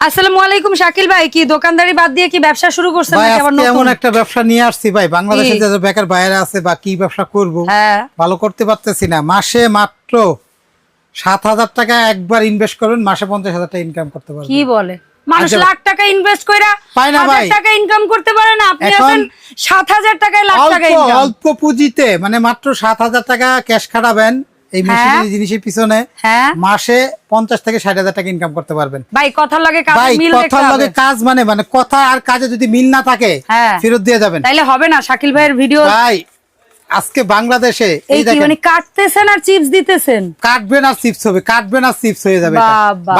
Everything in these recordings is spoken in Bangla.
আসসালামু আলাইকুম শাকিল ভাই কি দোকানদারি বাদ দিয়ে কি ব্যবসা শুরু করছেন নাকি আবার নতুন? এমন একটা ব্যবসা নিয়ে আসছি ভাই বাংলাদেশে কি? বেকার বাইরে আছে বা কি ব্যবসা করব হ্যাঁ। ভালো করতে পারতেছি না। মাসে মাত্র সাত হাজার টাকা একবার ইনভেস্ট করবেন মাসে পঞ্চাশ হাজার টাকা ইনকাম করতে পারবেন। কি বলে? মানুষ আচ্ছা। লাখ টাকা ইনভেস্ট কইরা হাজার টাকা ইনকাম করতে পারে না। আপনি এখন টাকায় লাখ টাকা ইনকাম অল্প পুঁজিতে মানে মাত্র সাত হাজার টাকা ক্যাশ খাটাবেন এই মেশিনারি জিনিসের পিছনে হ্যাঁ? মাসে পঞ্চাশ থেকে ষাট হাজার টাকা ইনকাম করতে পারবেন। ভাই কথার লাগে কাজে মিল কথার লগে কাজ মানে মানে কথা আর কাজে যদি মিল না থাকে হ্যাঁ। ফেরত দিয়ে যাবেন। তাইলে হবে না শাকিল ভাইয়ের ভিডিও ভাই আজকে বাংলাদেশে এই মানে কাটতেছেন আর চিপস দিতেছেন? কাটবেন আর চিপস হবে কাটবেন আর চিপস হয়ে যাবে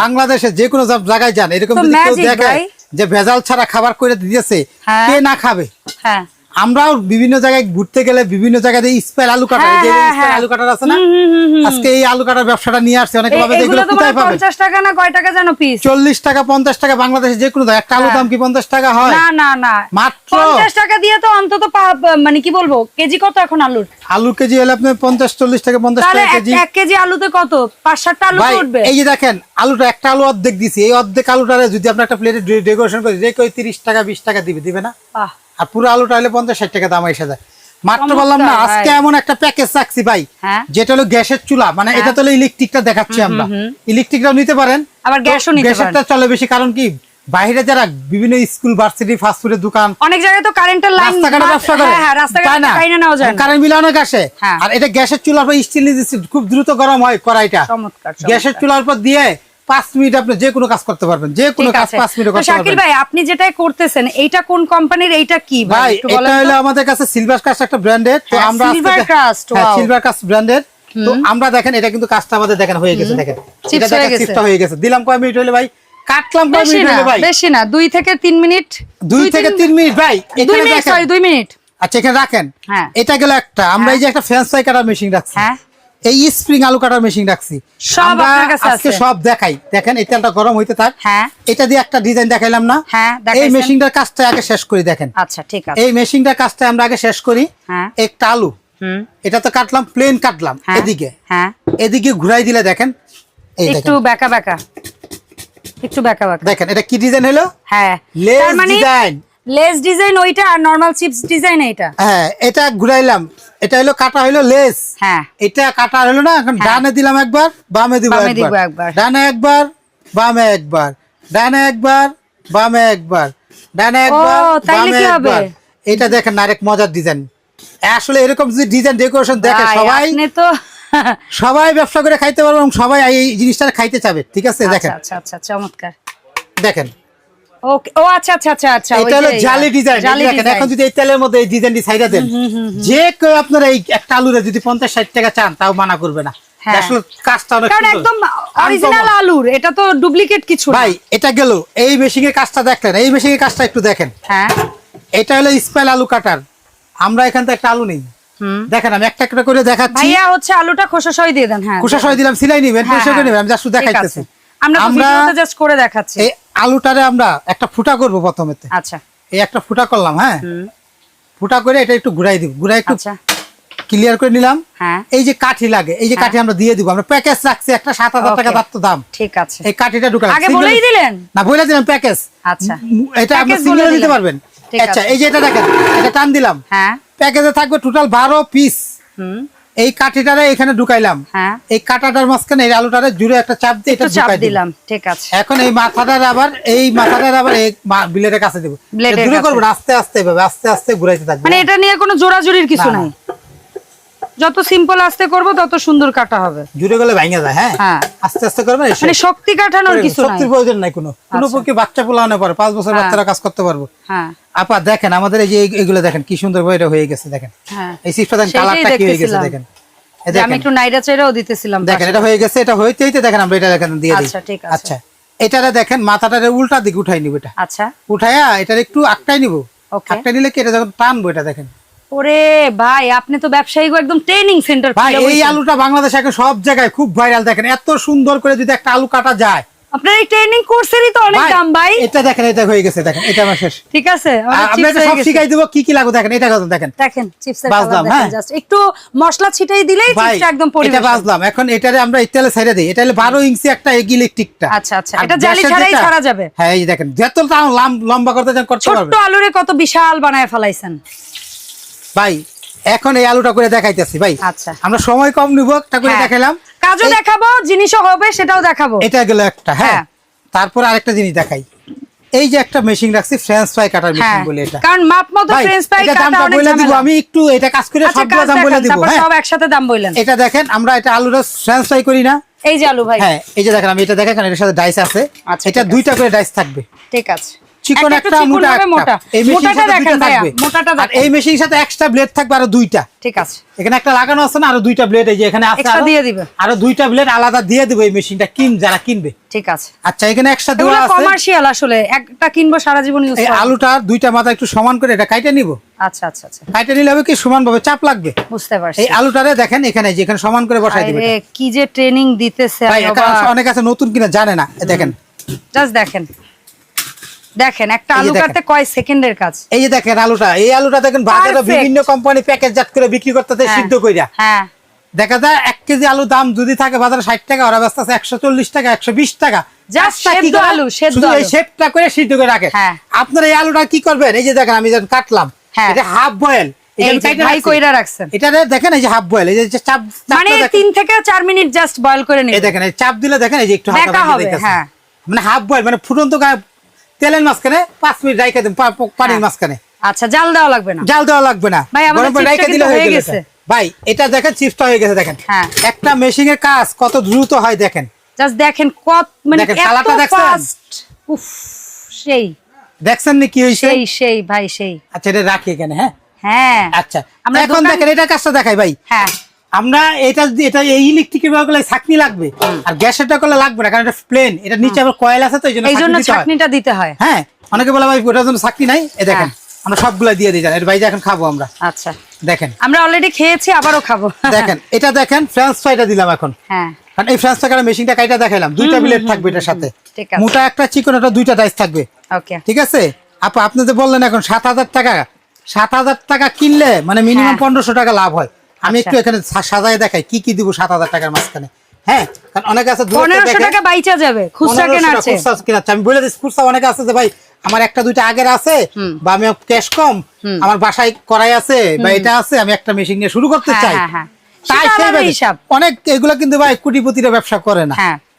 বাংলাদেশে যে কোনো জায়গায় যান এরকম যদি কেউ দেখে যে ভেজাল ছাড়া খাবার করে দিয়েছে হ্যাঁ। কে না খাবে? হ্যাঁ। আমরাও বিভিন্ন জায়গায় ঘুরতে গেলে বিভিন্ন জায়গায় স্পাইল আলু কাটার হ্যাঁ, যে হ্যাঁ, হ্যাঁ। আলু কাটার আছে না। আজকে এই আলু কাটার ব্যবসাটা নিয়ে আসছে অনেকে ভাবে এগুলো কোথায় টাকা না কয় টাকা জানো পিস চল্লিশ টাকা পঞ্চাশ টাকা বাংলাদেশে যে কোনো একটা আলু দাম কি পঞ্চাশ টাকা হয়? না না না। মাত্র? পঞ্চাশ টাকা দিয়ে তো অন্তত মানে কি বলব কেজি কত এখন আলুর? আলু কেজি হলে আপনি পঞ্চাশ চল্লিশ টাকা পঞ্চাশ তাহলে টাকা কেজি। এক কেজি আলুতে কত? পাঁচ সাতটা আলু উঠবে। এই যে দেখেন আলুটা একটা আলু অর্ধেক দিছি এই অর্ধেক আলুটারে যদি আপনি একটা প্লেটে ডেকোরেশন করে যে কেউ তিরিশ টাকা বিশ টাকা দিবে দিবে না? বাহ, আর পুরো আলুটা হলে পঞ্চাশ ষাট টাকা দাম এসে যায়। মাত্র বললাম না আজকে এমন একটা প্যাকেজ রাখছি ভাই হ্যাঁ। যেটা হলো গ্যাসের চুলা। মানে এটা তো ইলেকট্রিকটা দেখাচ্ছি আমরা। ইলেকট্রিকটাও নিতে পারেন। আবার গ্যাসও নিতে পারেন। গ্যাসেরটা চলে বেশি কারণ কি বাইরে যারা বিভিন্ন স্কুল ভার্সিটি ফাস্টফুডের দোকান অনেক জায়গায় তো কারেন্টের লাইন রাস্তাঘাটে ব্যবসা করে। হ্যাঁ হ্যাঁ রাস্তাঘাটে তাই না? কাইনে নেওয়া যায় কারেন্ট বিল অনেক আসে। হ্যাঁ। আর এটা গ্যাসের চুলার পর স্টিল খুব দ্রুত গরম হয় কড়াইটা। গ্যাসের চুলার পর দিয়ে পাঁচ মিনিট আপনি যে কোনো কাজ করতে পারবেন যে কোনো কাজ পাঁচ মিনিট শাকিল ভাই আপনি যেটাই করতেছেন এইটা কোন কোম্পানির এইটা কি? ভাই এটা হলো আমাদের কাছে সিলভার কাস্ট একটা ব্র্যান্ডেড তো হ্যাঁ, আমরা Crust, wow. Silver crust branded তো আমরা দেখেন এটা কিন্তু কাজটা আমাদের দেখেন হয়ে গেছে দেখেন। এটা হয়ে দেখেন গেছে। চিপটা হয়ে গেছে। দিলাম কয় মিনিট হলে ভাই? কাটলাম কয় মিনিট না ভাই? বেশি না দুই থেকে তিন মিনিট। দুই থেকে তিন মিনিট ভাই এখানে দেখেন। সরি দুই মিনিট। আচ্ছা এখানে রাখেন। হ্যাঁ। এটা গেল একটা আমরা এই যে একটা ফ্রাই কাটার মেশিন রাখছি। হ্যাঁ। এই স্প্রিং আলু কাটার মেশিন রাখছি। সব আজকে সব দেখাই। দেখেন এই তেলটা গরম হইতে থাক। হ্যাঁ। এটা দিয়ে একটা ডিজাইন দেখাইলাম না। হ্যাঁ, এই মেশিনটার কাজটা আগে শেষ করি দেখেন। আচ্ছা ঠিক আছে। এই মেশিনটার কাজটা আমরা আগে শেষ করি। হ্যাঁ। একটা আলু। হুম। এটা তো কাটলাম প্লেন কাটলাম হ্যাঁ। এদিকে। হ্যাঁ। এদিকে ঘুরাই দিলে দেখেন এই একটু বেকা বেকা একটু বেকা বেকা দেখেন এটা কি ডিজাইন হলো? হ্যাঁ। লেস মানে ডিজাইন লেস ডিজাইন ওইটা আর নরমাল চিপস ডিজাইন এইটা হ্যাঁ এটা ঘুরাইলাম। এটা হলো কাটা হলো লেস। হ্যাঁ। এটা কাটা হলো না এখন ডানে দিলাম একবার বামে দিব একবার। ডানে একবার বামে একবার। ডানে একবার বামে একবার। ডানে একবার বামে কি হবে? একবার। এটা দেখেন আরেক মজার ডিজাইন। আসলে এরকম যদি ডিজাইন ডেকোরেশন দেখে সবাই তো সবাই ব্যবসা করে খাইতে পারবে এবং সবাই এই জিনিসটা খাইতে চাবে ঠিক আছে? দেখেন। আচ্ছা আচ্ছা আচ্ছা চমৎকার। দেখেন। ওকে ও আচ্ছা আচ্ছা আচ্ছা আচ্ছা এটা হলো জালি ডিজাইন দেখেন এখন যদি এই তেলের মধ্যে এই ডিজাইনটি ছাইড়া দেন যে কেউ আপনারা এই একটা আলুরে যদি পঞ্চাশ ষাট টাকা চান তাও মানা করবে না। হ্যাঁ। আসলে কাজটা অনেক কারণ একদম অরিজিনাল আলুর এটা তো ডুপ্লিকেট কিছু ভাই এটা গেল। এই মেশিং এর কাজটা দেখলেন। এই মেশিং এর কাজটা একটু দেখেন। হ্যাঁ। এটা হলো স্পাইল আলু কাটার। আমরা এখান থেকে একটা আলু নেই। দেখেন আমি একটা একটা করে দেখাচ্ছি। ভাইয়া হচ্ছে আলুটা খোসা সহ দিয়ে দেন হ্যাঁ। কুসা সহ দিলাম সিলাই নিবেন হ্যাঁ, করে হ্যাঁ। আমি জাস্ট দেখাইতেছি। আমরা ভিডিওতে জাস্ট করে দেখাচ্ছি। আলুটারে আমরা একটা ফুটা করব প্রথমেতে। আচ্ছা। এই একটা ফুটা করলাম হ্যাঁ? ফুটা করে এটা একটু ঘুরাই দিব। ঘুরাই একটু আচ্ছা। ক্লিয়ার করে নিলাম। হ্যাঁ। এই যে কাঠি লাগে এই যে কাঠি আমরা দিয়ে দিব। আমরা প্যাকেজ রাখছি একটা সাত হাজার টাকা. তো দাম। ঠিক আছে। এই কাঠিটা ঢুকালাম। আগে বলেই দিলেন। না বলে দিলাম প্যাকেজ আচ্ছা। এটা আপনি সিঙ্গেল নিতে পারবেন। আচ্ছা এই যে এটা দেখেন এটা টান দিলাম। হ্যাঁ। প্যাকেজে থাকবে টোটাল বারো পিস হুম। এই কাঠিটারে এখানে ঢুকাইলাম। হ্যাঁ। এই কাটাটার মাঝখানে এই আলুটারে জুড়ে একটা চাপ দিয়ে এটা চাপ ঢুকাই দিলাম ঠিক আছে। এখন এই মাথাটার আবার এই মাথাটার আবার এই ব্লেডের কাছে দেবো। কাছে। করব আস্তে আস্তে এভাবে আস্তে আস্তে ঘুরাইতে থাকবে। মানে এটা নিয়ে কোনো জোরাজুরির কিছু। নাই? যত সিম্পল আস্তে করব তত সুন্দর কাটা হবে। জুড়ে গেলে ভেঙে যায় হ্যাঁ? হ্যাঁ। আস্তে আস্তে করবে মানে শক্তি কাটানোর কিছু নাই। শক্তির প্রয়োজন নাই কোনো। কোনো পক্ষে বাচ্চা পোলানো পারে পাঁচ বছর হ্যাঁ। বাচ্চারা কাজ করতে পারব। হ্যাঁ। আপা দেখেন আমাদের এই যে এইগুলো দেখেন কি সুন্দর ভাবে এটা হয়ে গেছে দেখেন। হ্যাঁ। এই সিপটা দেখেন কালারটা কি হয়ে গেছে দেখেন। আমি একটু নাইরা চাইরাও দিতেছিলাম দেখেন এটা হয়ে গেছে এটা হইতে হইতে দেখেন আমরা এটা দেখেন দিয়ে দিই। আচ্ছা, ঠিক আছে। আচ্ছা। এটারে দেখেন মাথাটারে উল্টা দিকে উঠাই নিব এটা। আচ্ছা। উঠাইয়া এটার একটু আটকাই নিব. আটকাই নিলে কি এটা যখন টানবো এটা দেখেন। ওরে ভাই আপনি তো ব্যবসায়িক একদম ট্রেনিং সেন্টার ভাই এই আলুটা বাংলাদেশে এখন সব জায়গায় খুব ভাইরাল দেখেন এত সুন্দর করে যদি একটা আলু কাটা যায়। আপনার এই ট্রেনিং কোর্সেরই তো অনেক দাম ভাই। এটা দেখেন এটা হয়ে গেছে দেখেন এটা আমার শেষ। ঠিক আছে আপনাকে সব শিখাই দেবো কি কি লাগবে দেখেন এটা কথা দেখেন। দেখেন চিপসের কালার হ্যাঁ। দেখেন জাস্ট একটু মশলা ছিটাই দিলেই চিপসটা একদম এটা পরিবেশন। বাজলাম এখন এটারে আমরা ইতালে ছাইড়া দিই এটা হলো বারো ইঞ্চি একটা ইলেকট্রিকটা আচ্ছা, আচ্ছা। এটা জালি ছাড়াই ছাড়া যাবে? হ্যাঁ এই দেখেন যত লম্বা করতে চান করতে ছোট্ট পারবে আলুরে কত বিশাল বানায় ফেলাইছেন। ভাই এখন এই আলুটা করে দেখাইতেছি ভাই। আচ্ছা। আমরা সময় কম নিব একটা করে হ্যাঁ। দেখাইলাম। কাজও দেখাবো জিনিসও হবে সেটাও দেখাবো। এটা গেল একটা হ্যাঁ। হ্যাঁ। তারপর আরেকটা জিনিস দেখাই। এই যে একটা মেশিন রাখছি ফ্রেঞ্চ ফ্রাই কাটার মেশিন বলে এটা। কারণ মাপ মতো ফ্রেঞ্চ ফ্রাই কাটা অনেক বলে দিব আমি একটু এটা কাজ করে আচ্ছা সবগুলো দাম বলে দিব হ্যাঁ। সব একসাথে দাম বললেন। এটা দেখেন আমরা এটা আলুটা ফ্রেঞ্চ ফ্রাই করি না। এই যে আলু ভাই। হ্যাঁ এই যে দেখেন আমি এটা দেখেন এর সাথে ডাইস আছে। আচ্ছা, এটা দুইটা করে ডাইস থাকবে। ঠিক আছে। চিকন একটা মোটা একটা। এই মেশিনের সাথে দুইটা থাকবে। মোটাটা আর এই মেশিনের সাথে এক্সট্রা ব্লেড থাকবে আরও দুইটা। ঠিক আছে। এখানে একটা লাগানো আছে না আরও দুইটা ব্লেড এই যে এখানে আছে আরো- দিয়ে দিবে। আরও দুইটা ব্লেড আলাদা দিয়ে দেবো এই মেশিনটা কিন যারা কিনবে। ঠিক আছে। আচ্ছা এখানে এক্সট্রা দেওয়া আছে। কমার্শিয়াল আসলে একটা কিনবো সারা জীবন ইউজ এই আলুটার দুইটা মাথা একটু সমান করে এটা কাইটে নিব। আচ্ছা আচ্ছা আচ্ছা। কাইটে নিলে হবে কি সমান ভাবে চাপ লাগবে। বুঝতে পারছি। এই আলুটারে দেখেন এখানে যে এখানে সমান করে বসাই দিবে কি যে ট্রেনিং দিতেছে ভাই অনেক আছে নতুন কিনা জানে না। দেখেন। জাস্ট দেখেন। দেখেন একটা আলু। কাটতে কয় সেকেন্ডের কাজ? এই যে দেখেন আলুটা এই আলুটা দেখেন বাজারে বিভিন্ন কোম্পানি প্যাকেজ জাত করে বিক্রি করতেছে হ্যাঁ। সিদ্ধ কইরা। হ্যাঁ। দেখা যায় এক কেজি আলু দাম যদি থাকে বাজারে ষাট টাকা ওরা ব্যস্ত আছে একশো চল্লিশ টাকা একশো বিশ টাকা। করে? সেদ্ধ করে রাখে। হ্যাঁ। আপনারা এই আলুটা কি করবেন? এই যে দেখেন আমি যখন কাটলাম হ্যাঁ। এটা হাফ বয়েল দেখেন এই যে হাফ বয়েল এই যে চাপ মানে তিন থেকে চার মিনিট জাস্ট বয়ল করে নিন দেখেন চাপ দিলে দেখেন এই যে একটু। মানে হাফ বয়েল মানে ফুটন্ত তেলের মাঝখানে পাঁচ মিনিট রাইখে দেন পানির হ্যাঁ। মাঝখানে। আচ্ছা জাল দেওয়া লাগবে না? জাল দেওয়া লাগবে না। রাইখে দিলে হয়ে গেছে। ভাই এটা দেখেন চিপসটা হয়ে গেছে দেখেন। হ্যাঁ। একটা মেশিং এর কাজ কত দ্রুত হয় দেখেন। জাস্ট দেখেন কত মানে দেখছেন? উফ সেই। দেখছেন নি কি হয়েছে সেই সেই ভাই সেই। আচ্ছা এটা রাখি এখানে হ্যাঁ? হ্যাঁ। আচ্ছা আমরা এখন দেখেন এটা কাজটা দেখাই ভাই। হ্যাঁ। আমরা এটা এটা এই ইলেকট্রিকের ব্যবহার করলে ছাকনি লাগবে আর গ্যাসেরটা করলে লাগবে না কারণ এটা প্লেন এটা নিচে আবার কয়েল আছে তো এই জন্য এই জন্য ছাঁকনি দিতে হয়। হয়। অনেকে বলে ভাই ওটার জন্য চাকরি নাই? এ দেখেন হ্যাঁ। আমরা সবগুলা দিয়ে দিই জান এর বাইরে এখন খাব আমরা। আচ্ছা। দেখেন। আমরা অলরেডি খেয়েছি আবারও খাব। দেখেন এটা দেখেন ফ্রেঞ্চ ফ্রাইটা দিলাম এখন। হ্যাঁ। কারণ এই ফ্রেঞ্চ ফ্রাই মেশিনটা কাইটা দেখাইলাম দুইটা প্লেট থাকবে এটার সাথে। ঠিক আছে। মোটা একটা চিকন একটা দুইটা ডাইস থাকবে। ওকে। ঠিক আছে? আপু আপনি যে বললেন এখন সাত হাজার টাকা সাত হাজার টাকা কিনলে মানে মিনিমাম হ্যাঁ। পনেরোশো টাকা লাভ হয়। আমি আচ্ছা। একটু এখানে সাজায় দেখাই কি কি দিব সাত হাজার টাকার মাঝখানে? হ্যাঁ কারণ অনেকে আছে দূরে পনেরোশো দেখে, টাকা বাইচা যাবে খুচরা 1500 কেনার খুচরা আমি বলে দিচ্ছি খুচরা অনেকে আছে যে ভাই আমার একটা দুইটা আগের আছে বা আমি ক্যাশ কম আমার বাসায় করাই আছে বা এটা আছে আমি একটা মেশিন নিয়ে শুরু করতে হ্যাঁ, চাই। হ্যাঁ, হ্যাঁ। তাই। অনেক এগুলো কিন্তু ভাই কোটিপতিরা ব্যবসা করে না।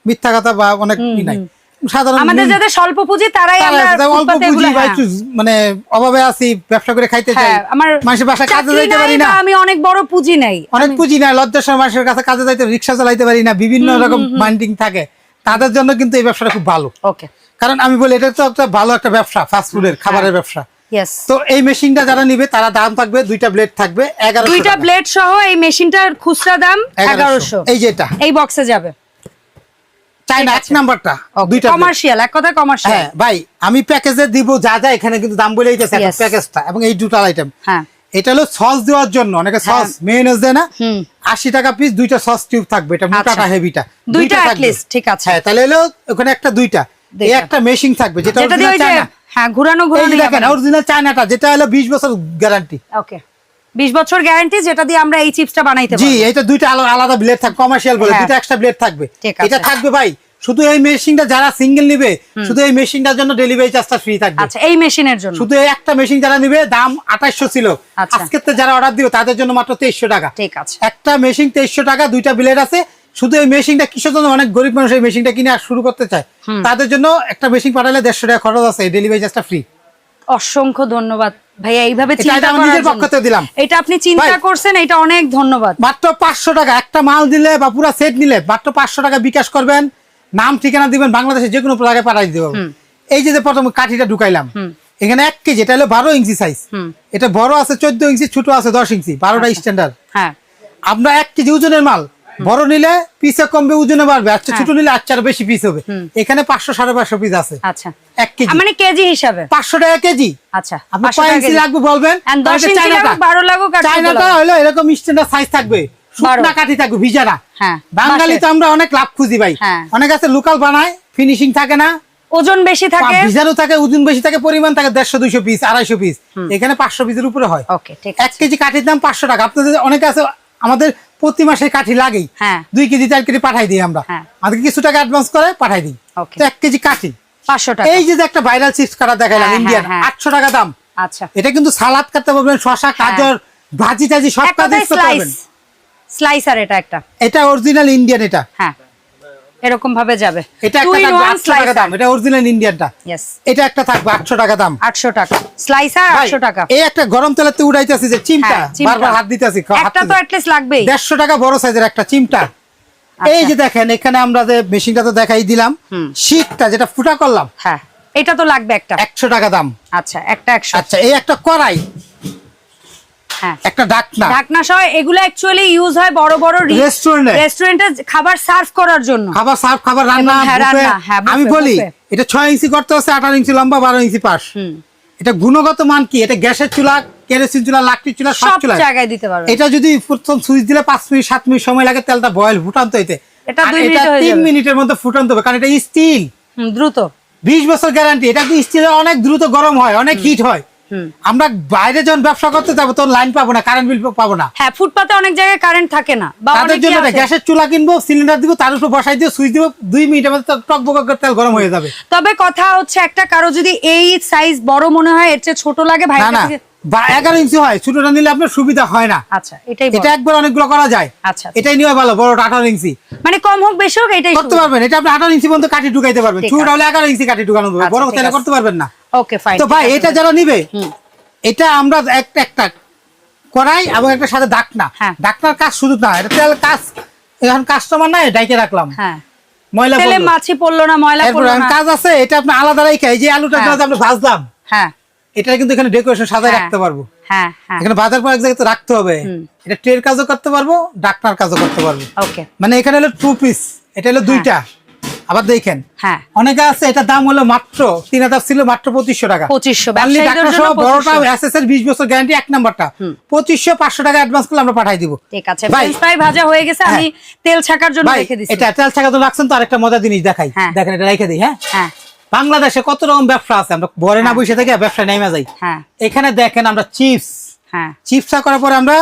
মিথ্যা কথা বা অনেক নাই। সাধারণ আমাদের যাদের স্বল্প পুঁজি তারাই আমরা অল্প পুঁজি এগুলো- বা হ্যাঁ। মানে অভাবে আছি ব্যবসা করে খাইতে চাই। হ্যাঁ, আমার মানুষের বাসায় কাজে যাইতে পারি না। আমি অনেক বড় পুঁজি নাই। অনেক পুঁজি নাই লজ্জার সময় মানুষের কাছে কাজে যাইতে রিক্সা চালাইতে পারি না বিভিন্ন রকম মাইন্ডিং থাকে। তাদের জন্য কিন্তু এই ব্যবসাটা খুব ভালো। ওকে। কারণ আমি বলি এটা তো একটা ভালো একটা ব্যবসা ফাস্ট ফুডের খাবারের ব্যবসা। তো এই মেশিনটা যারা নিবে তারা দাম থাকবে দুইটা ব্লেড থাকবে এগারো দুইটা ব্লেড সহ এই মেশিনটার খুচরা দাম এগারোশো। এই যেটা এই বক্সে যাবে। চাইনা এক নাম্বারটা দুইটা কমার্শিয়াল এক কথা কমার্শিয়াল হ্যাঁ ভাই আমি প্যাকেজে দিব যা যা এখানে কিন্তু দাম বলে দিতেছে প্যাকেজটা এবং এই দুটো আইটেম হ্যাঁ। এটা হলো সস দেওয়ার জন্য অনেকে সস মেয়োনেজ দেয় না আশি টাকা পিস দুইটা সস টিউব থাকবে এটা মোটাটা আচ্ছা। হেভিটা দুইটা ঠিক আছে। হ্যাঁ তাহলে হলো ওখানে একটা দুইটা। এই একটা মেশিং থাকবে যেটা হ্যাঁ ঘুরানো এই ঘুরানো যে দেখেন অরিজিনাল চায়নাটা যেটা হলো বিশ বছর গ্যারান্টি ওকে বিশ বছর গ্যারান্টি যেটা দিয়ে আমরা এই চিপসটা বানাইতে জি পারব এটা দুইটা আলাদা ব্লেড থাকবে কমার্শিয়াল বলে হ্যাঁ। দুইটা এক্সট্রা ব্লেড থাকবে। এটা থাকবে ভাই শুধু এই মেশিনটা যারা সিঙ্গেল নিবে শুধু এই মেশিনটার জন্য ডেলিভারি চার্জটা ফ্রি থাকবে। আচ্ছা এই মেশিনের জন্য। শুধু এই একটা মেশিন যারা নিবে দাম আঠাইশো ছিল। আচ্ছা। আজকে তো যারা অর্ডার দিবে তাদের জন্য মাত্র তেইশশো টাকা। ঠিক আছে। একটা মেশিন তেইশশো টাকা দুইটা ব্লেড আছে। শুধু এই মেশিনটা কিসের জন্য? অনেক গরিব মানুষ এই মেশিনটা কিনে আর শুরু করতে চায়। তাদের জন্য একটা মেশিন পাঠালে দেড়শো টাকা খরচ আছে ডেলিভারি চার্জটা ফ্রি অসংখ্য ধন্যবাদ। ভাইয়া এইভাবে দিলাম। এটা আপনি চিন্তা করছেন এটা অনেক ধন্যবাদ। মাত্র পাঁচশো টাকা একটা মাল দিলে বা পুরো সেট নিলে মাত্র পাঁচশো টাকা বিকাশ করবেন নাম ঠিকানা দিবেন বাংলাদেশে যে কোনো জায়গায় পাঠাই দিতে এই যে প্রথম কাঠিটা ঢুকাইলাম এখানে এক কেজি এটা হলো বারো ইঞ্চি সাইজ এটা বড় আছে চোদ্দ ইঞ্চি ছোট আছে দশ ইঞ্চি বারোটা স্ট্যান্ডার্ড হ্যাঁ। আমরা এক কেজি ওজনের মাল বড় নিলে পিসে কমবে ওজনে বাড়বে। আচ্ছা ছোট নিলে আচ্ছা বেশি পিস হবে। এখানে পাঁচশো সাড়ে পাঁচশো পিস আছে। আচ্ছা। এক কেজি। মানে কেজি হিসাবে? পাঁচশো টাকা কেজি। আচ্ছা আপনি 500 কয় ইঞ্চি লাগবে বলবেন? বারো লাগুক চায়নাটা হলো এরকম স্ট্যান্ডার্ড সাইজ থাকবে। শুকনা কাঠি থাকবে ভিজারা। হ্যাঁ বাঙালি তো আমরা অনেক লাভ খুঁজি ভাই। হ্যাঁ। অনেক আছে লোকাল বানায় ফিনিশিং থাকে না। ওজন বেশি থাকে? থাকে ওজন বেশি থাকে পরিমাণ থাকে দেড়শো দুইশো পিস আড়াইশো পিস এখানে পাঁচশো পিসের উপরে হয়। এক কেজি কাঠির দাম পাঁচশো টাকা। আপনাদের অনেকে আছে আমাদের প্রতি মাসে কাঠি লাগেই। হ্যাঁ। দুই কেজি চার কেজি পাঠাই দিই আমরা। হ্যাঁ। আমাদের কিছু টাকা অ্যাডভান্স করে পাঠাই দিই। এক কেজি কাঠি। পাঁচশো টাকা। এই যে একটা ভাইরাল চিপস কাটা দেখালাম ইন্ডিয়ান হ্যাঁ। আটশো টাকা দাম। আচ্ছা। এটা কিন্তু সালাদ কাটতে পারবেন শশা কাজর ভাজি টাজি সব কাজ করতে পারবেন। স্লাইসার এটা একটা। এটা অরিজিনাল ইন্ডিয়ান এটা। হ্যাঁ। এরকম ভাবে যাবে। এটা একটা থাকবে one আটশো টাকা slicer। দাম এটা অরিজিনাল ইন্ডিয়ানটা Yes, এটা একটা থাকবে আটশো টাকা দাম। আটশো টাকা। স্লাইসার ভাই, আটশো টাকা। এই একটা গরম তেলেতে উড়াইতেছি যে চিমটা। হ্যাঁ, বারবার হাত দিতেছি একটা তো অ্যাটলিস্ট লাগবেই। দেড়শো টাকা বড় সাইজের একটা চিমটা। এই যে দেখেন এখানে আমরা যে মেশিনটা তো দেখাই দিলাম শীতটা যেটা ফুটা করলাম হ্যাঁ এটা তো লাগবে একটা। একশো টাকা দাম। আচ্ছা একটা একশো। আচ্ছা এই একটা কড়াই একটা ডাকনা। ঢাকনা সহ এগুলো অ্যাকচুয়ালি ইউজ হয় বড় বড় রেস্টুরেন্টে রেস্টুরেন্টে খাবার সার্ভ করার জন্য। খাবার সার্ভ খাবার রান্না হ্যাঁ, হ্যাঁ, আমি বলি এটা ছয় ইঞ্চি করতে হচ্ছে আঠারো ইঞ্চি লম্বা বারো ইঞ্চি পাশ। এটা গুণগত মান কি? এটা গ্যাসের চুলা কেরোসিন চুলা লাকড়ির চুলা সব চুলা জায়গায় দিতে পারবে এটা যদি প্রথম সুইচ দিলে পাঁচ মিনিট সাত মিনিট সময় লাগে তেলটা বয়েল ফুটান্ত হইতে এটা হয়ে তিন। মিনিটের মধ্যে ফুটান্ত হবে কারণ এটা স্টিল দ্রুত। বিশ বছর গ্যারান্টি এটা স্টিলের অনেক দ্রুত গরম হয় অনেক হিট হয়। আমরা বাইরে যখন ব্যবসা করতে যাব তখন লাইন পাবো না কারেন্ট বিল পাবো না। হ্যাঁ ফুটপাতে অনেক জায়গায় কারেন্ট থাকে না। তাদের জন্য গ্যাসের চুলা কিনবো সিলিন্ডার দিব তার উপর বসাই দিয়ে সুইচ দিব দুই মিনিটের মধ্যে টক বক করে তেল গরম হয়ে যাবে। তবে কথা হচ্ছে একটা কারও যদি এই সাইজ বড় মনে হয় এর চেয়ে ছোট লাগে ভাই না বা এগারো ইঞ্চি হয় ছোটটা নিলে আপনার সুবিধা হয় না। আচ্ছা এটাই এটা একবার অনেকগুলো করা যায়। আচ্ছা এটাই নিয়ে ভালো বড়টা আঠারো ইঞ্চি মানে কম হোক বেশি হোক এটাই করতে পারবেন এটা আপনি আঠারো ইঞ্চি পর্যন্ত কাঠি ঢুকাইতে পারবেন। ঠিক হলে এগারো ইঞ্চি কাঠি ঢুকানো যাবে আচ্ছা, বড় ঠিক করতে পারবেন না। ওকে ফাইন তো ভাই এটা যারা নিবে এটা আমরা একটা একটা করাই এবং একটা সাথে ডাকনা। হ্যাঁ। ডাকনার কাজ শুধু না এটা তেল কাজ এখন কাস্টমার নাই ডাইকে রাখলাম। হ্যাঁ। ময়লা তেলে। মাছি পড়ল না ময়লা পড়ল না। কাজ আছে এটা আপনি আলাদা এই যে আলুটা হ্যাঁ। আমরা ভাজলাম হ্যাঁ। এটা কিন্তু এখানে ডেকোরেশন সাজায়। রাখতে পারব। হ্যাঁ এখানে বাজার পর এক জায়গাতে রাখতে হবে। এটা ট্রের কাজও করতে পারব ডাকনার কাজও করতে পারব। ওকে মানে এখানে হলো টু পিস এটা হলো দুইটা। আবার দেখেন। হ্যাঁ। অনেকে আছে এটা দাম হলো মাত্র তিন হাজার ছিল মাত্র পঁচিশশো টাকা। 2500 Only ব্যবসায়ীদের ডাকনা জন্য সহ বড়টা 2500 এর বিশ বছর গ্যারান্টি এক নাম্বারটা। পঁচিশশো পাঁচশো টাকা অ্যাডভান্স করলে আমরা পাঠাই দিব। ঠিক আছে ভাই ভাজা হয়ে গেছে আমি তেল ছাকার জন্য রেখে দিচ্ছি এটা তেল ছাকা তো রাখছেন তো আরেকটা মজার জিনিস দেখাই। হ্যাঁ। দেখেন এটা রেখে দিই হ্যাঁ। হ্যাঁ। বাংলাদেশে কত রকম ব্যবসা আছে আমরা ঘরে না বসে থেকে ব্যবসা নেমে যাই। হ্যাঁ। এখানে দেখেন আমরা চিপস হ্যাঁ। চিপসা করার পরে আমরা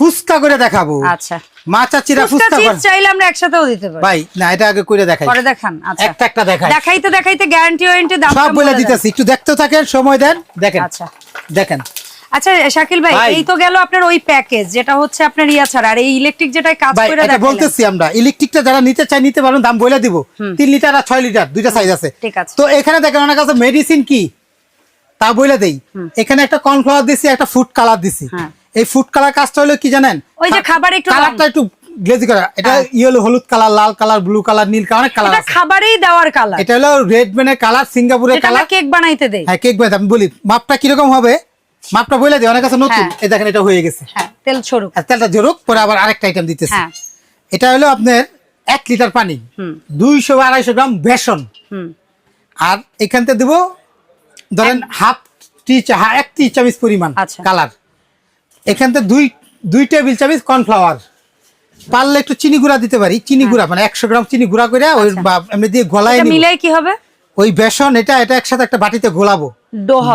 ফুচকা করে দেখাবো। আচ্ছা। মাচা চিরা করে- চাইলে আমরা একসাথেও দিতে পারি। ভাই না এটা আগে করে দেখাই। পরে দেখান আচ্ছা। একটা একটা দেখাই। দেখাইতে দেখাইতে গ্যারান্টি ওয়ারেন্টি দাম সব বলে দিতেছি একটু দেখতে থাকেন সময় দেন দেখেন। আচ্ছা। দেখেন। আচ্ছা শাকিল ভাই। এই তো গেল আপনার ওই প্যাকেজ যেটা হচ্ছে আপনার ইয়া ছাড়া আর এই ইলেকট্রিক যেটাই কাজ করে এটা বলতেছি আমরা ইলেকট্রিকটা যারা নিতে চায় নিতে পারবেন দাম বলে দিব। তিন লিটার আর ছয় লিটার দুইটা সাইজ আছে। ঠিক আছে। তো এখানে দেখেন অনেক আছে মেডিসিন কি? তা বলে দেই। এখানে একটা কর্নফ্লাওয়ার দিছি একটা ফুড কালার দিছি। হ্যাঁ। এই ফুড কালার কাজটা হলো কি জানেন? ওই যে খাবার একটু কালারটা একটু গ্লেজি করা এটা হ্যাঁ। ইয়েলো হলুদ কালার লাল কালার ব্লু কালার নীল কালার অনেক কালার এটা আছে। খাবারেই দেওয়ার কালার এটা হলো রেড বেনের কালার সিঙ্গাপুরের কালার কেক বানাইতে দেই। হ্যাঁ কেক বানাতে আমি বলি মাপটা কীরকম হবে? মাপটা বলে দিই অনেক কাছে নতুন। হ্যাঁ। এই দেখেন এটা হয়ে গেছে। হ্যাঁ তেল ছড়ুক। আর তেলটা জোরুক পরে আবার আরেকটা আইটেম দিতেছি। হ্যাঁ। এটা হলো আপনার এক লিটার পানি। দুইশো বা আড়াইশো গ্রাম বেসন। আর এখানতে দেবো ধরেন হাফ টি চা এক টি চামচ পরিমাণ আচ্ছা। কালার এখানতে দুই দুই টেবিল চামচ কর্নফ্লাওয়ার। পারলে একটু চিনি গুঁড়া দিতে পারি। চিনি গুঁড়া মানে একশো গ্রাম চিনি গুঁড়া করে ওই বা- এমনি দিয়ে গলায় মিলাই কি হবে? ওই বেসন এটা এটা একসাথে একটা বাটিতে গোলাবো।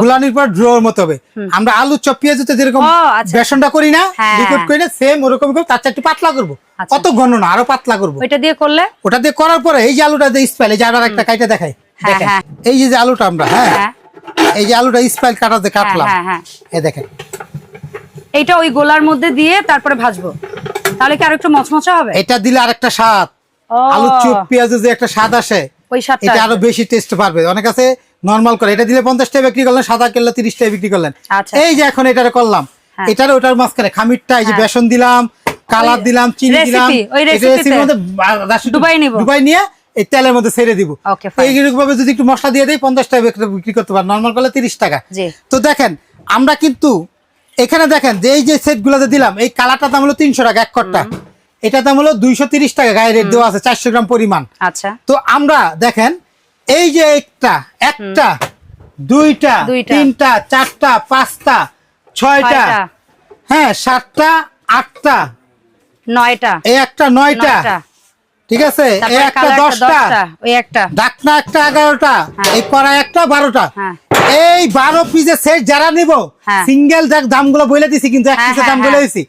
গুলানির পর ড্রোর মতো হবে। আমরা আলু চপ পেঁয়াজুতে যেরকম আচ্ছা। বেসনটা করি না লিকুইড হ্যাঁ। করি না সেম ওরকম করব তার একটু পাতলা করব। আচ্ছা। কত ঘন না আরও পাতলা করব। ওইটা দিয়ে করলে? ওটা দিয়ে করার পরে এই যে আলুটা দিয়ে স্পাইল এই যে আবার একটা কাইটা দেখাই। হ্যাঁ, হ্যাঁ। এই যে যে আলুটা আমরা হ্যাঁ। এই যে আলুটা স্পাইল কাটাতে কাটলাম। হ্যাঁ, হ্যাঁ। এই দেখেন। এইটা ওই গোলার মধ্যে দিয়ে তারপরে ভাজবো তাহলে কি আর একটু মচমচা হবে এটা দিলে আরেকটা স্বাদ আলু চপ পেঁয়াজ যে একটা স্বাদ আসে ওই স্বাদটা এটা আরও বেশি টেস্ট পারবে অনেক আছে নর্মাল করে এটা দিলে পঞ্চাশ টাকা বিক্রি করলেন সাদা করলে তিরিশ টাকা বিক্রি করলেন আচ্ছা। এই যে এখন এটা করলাম হ্যাঁ। এটার ওটার মাঝখানে খামিরটা এই যে হ্যাঁ। বেসন দিলাম কালার দিলাম চিনি দিলাম ওই এটা তে। মধ্যে রাশি- ডুবাই নিবো। ডুবাই নিয়ে এই তেলের মধ্যে ছেড়ে দিব. এইরকম ভাবে যদি একটু মশলা দিয়ে দেয় পঞ্চাশ টাকা বিক্রি- করতে পার নর্মাল করলে তিরিশ টাকা জি। তো দেখেন আমরা কিন্তু এখানে দেখেন যে এই যে সেট গুলোতে দিলাম এই কালারটা দাম হলো তিনশো টাকা এক কটটা। এটা দাম হলো দুইশো তিরিশ টাকা গায়ে রেট দেওয়া আছে চারশো গ্রাম পরিমাণ। আচ্ছা। তো আমরা দেখেন এই যে একটা একটা দুইটা। তিনটা চারটা পাঁচটা ছয়টা। হ্যাঁ সাতটা আটটা। নয়টা। এই একটা নয়টা। ঠিক আছে? এই একটা দশটা। ওই একটা। ডাকনা একটা এগারোটা। হ্যাঁ। এই কড়া একটা বারোটা। হ্যাঁ। এই বারো পিসের সেট যারা নিব হ্যাঁ। সিঙ্গেল দেখ দামগুলো বলে দিছি কিন্তু এক হ্যাঁ, পিসের হ্যাঁ, দাম বলে হ্যাঁ। দিছি।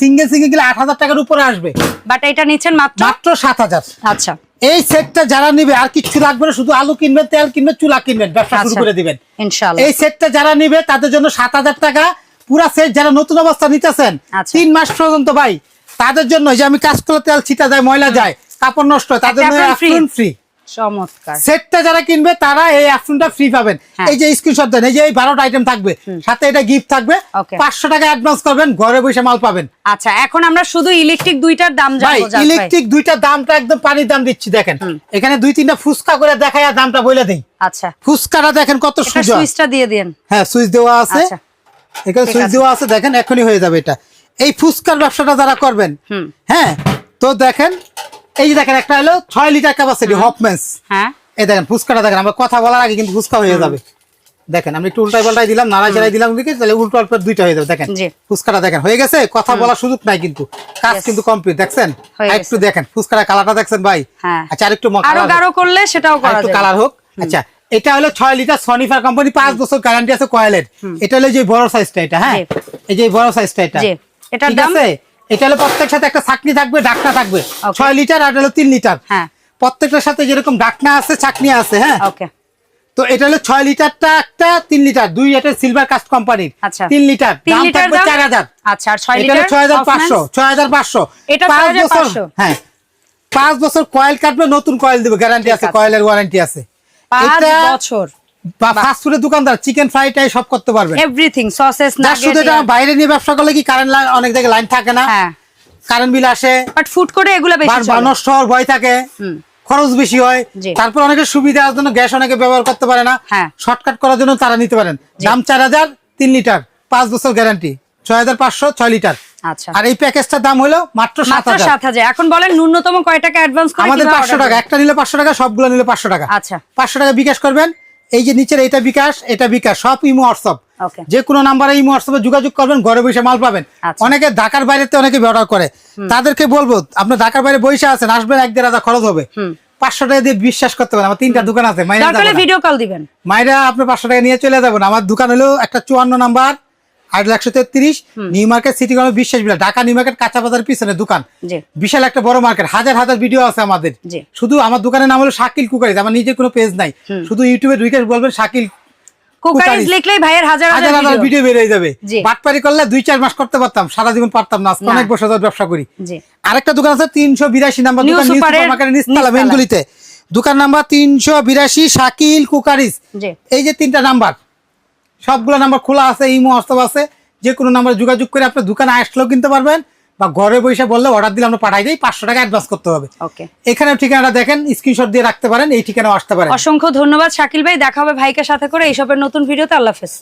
সিঙ্গেল সিঙ্গেল গেলে আট হাজার টাকার উপরে আসবে। বাট এটা নিচ্ছেন মাত্র? মাত্র সাত হাজার। আচ্ছা। এই সেটটা যারা নিবে আর কিচ্ছু লাগবে না শুধু আলু কিনবেন তেল কিনবেন চুলা কিনবেন ব্যবসা শুরু আচ্ছা। করে দিবেন। ইনশাআল্লাহ। এই সেটটা যারা নিবে তাদের জন্য সাত হাজার টাকা। পুরা সেট যারা নতুন অবস্থা নিতেছেন আচ্ছা। তিন মাস পর্যন্ত ভাই তাদের জন্য যে আমি কাজ করলে তেল ছিটা যায় ময়লা যায় কাপড় নষ্ট হয় তাদের জন্য ফ্রি চমৎকার। সেটটা যারা কিনবে তারা এই অ্যাফটুনটা ফ্রি পাবেন। হ্যাঁ। এই যে স্ক্রিনশট দেন এই যে এই বারোটা আইটেম থাকবে সাথে এটা গিফট থাকবে। পাঁচশো টাকা অ্যাডভান্স করবেন ঘরে বসে মাল পাবেন। আচ্ছা এখন আমরা শুধু ইলেকট্রিক দুইটার দাম ভাই জানব জাস্ট ভাই। ইলেকট্রিক দুইটা দামটা একদম পানির দাম দিচ্ছি দেখেন। এখানে দুই তিনটা ফুচকা করে দামটা বলে দেই। আচ্ছা। ফুচকাটা দেখেন কত এটা সুযোগ সুইচটা দিয়ে দেন হ্যাঁ সুইচ দেওয়া আছে। আচ্ছা। এখানে সুইচ দেওয়া আছে দেখেন এখনই হয়ে যাবে এটা। এই ফুচকার ব্যবসাটা যারা করবেন হ্যাঁ তো দেখেন এই যে দেখেন একটা হলো ছয় লিটার ক্যাপাসিটি হপমেন্স হ্যাঁ। এই দেখেন ফুচকাটা দেখেন আমরা কথা বলার আগে কিন্তু ফুচকা হয়ে যাবে। দেখেন আমি একটু উল্টাই পাল্টাই দিলাম নাড়াই চাড়াই দিলাম দিকে তাহলে উল্টো অল্প দুইটা হয়ে যাবে। দেখেন ফুচকাটা দেখেন হয়ে গেছে কথা বলার সুযোগ নাই কিন্তু। কাজ কিন্তু কমপ্লিট দেখছেন? একটু দেখেন ফুচকাটা কালারটা দেখছেন ভাই? হ্যাঁ। আচ্ছা আরেকটু ম- আরও গাঢ় করলে সেটাও করা একটু কালার হোক। আচ্ছা এটা হলো ছয় লিটার সনিফার কোম্পানি পাঁচ বছর গ্যারান্টি আছে কয়েলের এটা হলো যে বড় সাইজটা এটা হ্যাঁ? এই যে বড় সাইজটা এটা। জি। এটার দাম? এটা হলো প্রত্যেক সাথে একটা চাকনি থাকবে ডাকনা থাকবে। ছয় লিটার আর এটা হলো তিন লিটার। হ্যাঁ। প্রত্যেকটার সাথে যেরকম ডাকনা আছে চাকনি আছে হ্যাঁ? ওকে তো এটা হলো ছয় লিটারটা একটা তিন লিটার। দুই লিটার সিলভার কাস্ট কোম্পানির আচ্ছা। তিন লিটার। দাম থাকবে? চার হাজার। আচ্ছা আর ছয় লিটার ছয় হাজার পাঁচশো ছয় হাজার পাঁচশো। এটা পাঁচ 6,500 বছর হ্যাঁ। পাঁচ বছর কয়েল কাটবে নতুন কয়েল দিবে গ্যারান্টি আছে। কয়েলের ওয়ারেন্টি আছে। এটা বছর। বা ফাস্ট ফুডের দোকানদার চিকেন ফ্রাই টাই সব করতে পারবেন। এভরিথিং সসেস যা শুধু এটা বাইরে নিয়ে ব্যবসা করলে কি কারেন্ট অনেক জায়গায় লাইন থাকে না? হ্যাঁ। কারেন্ট বিল আসে বাট ফুড করে এগুলো বেশি চলে। নষ্ট হওয়ার ভয় থাকে খরচ বেশি হয় তারপর অনেকের সুবিধার জন্য গ্যাস অনেকে ব্যবহার করতে পারে না। হ্যাঁ। শর্টকাট করার জন্য তারা নিতে পারেন। দাম চার হাজার তিন লিটার পাঁচ বছর গ্যারান্টি ছয় হাজার পাঁচশো ছয় লিটার। আচ্ছা। আর এই প্যাকেজটার দাম হলো মাত্র সাত হাজার। সাত হাজার। এখন বলেন ন্যূনতম কয় টাকা অ্যাডভান্স আমাদের পাঁচশো টাকা একটা নিলে পাঁচশো টাকা সবগুলো নিলে পাঁচশো টাকা। আচ্ছা। পাঁচশো টাকা বিকাশ করবেন এই যে নিচের এটা বিকাশ এটা বিকাশ সব ইমো হোয়াটসঅ্যাপ। যে কোনো নাম্বারে ইমো হোয়াটসঅ্যাপে যোগাযোগ করবেন ঘরে বসে মাল পাবেন। আচ্ছা। অনেকে ঢাকার বাইরেতে অনেকে ব্যবহার করে। তাদেরকে বলব আপনার ঢাকার বাইরে বসে আছেন আসবেন এক দেড় হাজার খরচ হবে। পাঁচশো টাকা দিয়ে বিশ্বাস করতে পারেন আমার তিনটা দোকান আছে মাইরা দরকার যাব না। ভিডিও কল দিবেন। মাইরা আপনি পাঁচশো টাকা নিয়ে চলে যাবেন। আমার দোকান হলো একটা চুয়ান্ন নাম্বার আট একশো তেত্রিশ নিউ মার্কেট সিটি বিশ্বাস বিলা ঢাকা নিউ মার্কেট কাঁচা বাজার পিছনে দোকান। বিশাল একটা বড় মার্কেট হাজার হাজার ভিডিও আছে আমাদের। শুধু আমার দোকানের নাম হলো শাকিল কুকারিজ আমার নিজের কোনো পেজ নাই। শুধু ইউটিউবে বলবেন শাকিল কুকারিজ কুকারিজ। লিখলেই ভাইয়ের হাজার হাজার ভিডিও বের হয়ে যাবে। জি। বাটপারি করলে দুই চার মাস করতে পারতাম সারা জীবন পারতাম না আজকে অনেক বছর ধরে ব্যবসা করি। আরেকটা দোকান আছে তিনশো বিরাশি নাম্বার দোকান নিউ। মেনগুলিতে দোকান নাম্বার তিনশো বিরাশি শাকিল কুকারিজ। এই যে তিনটা নাম্বার সবগুলো নাম্বার খোলা আছে ইমো হোয়াটসঅ্যাপ আছে যে কোনো নাম্বার যোগাযোগ করে আপনার দোকানে আসলেও কিনতে পারবেন বা ঘরে বসে বললে অর্ডার দিলে আমরা পাঠাই দিই পাঁচশো টাকা অ্যাডভান্স করতে হবে। ওকে এখানে ঠিকানাটা দেখেন স্ক্রিনশট দিয়ে রাখতে পারেন এই ঠিকানা আসতে পারেন অসংখ্য ধন্যবাদ শাকিল ভাই। দেখা হবে ভাইকে সাথে করে এইসবের নতুন ভিডিওতে আল্লাহ হাফেজ।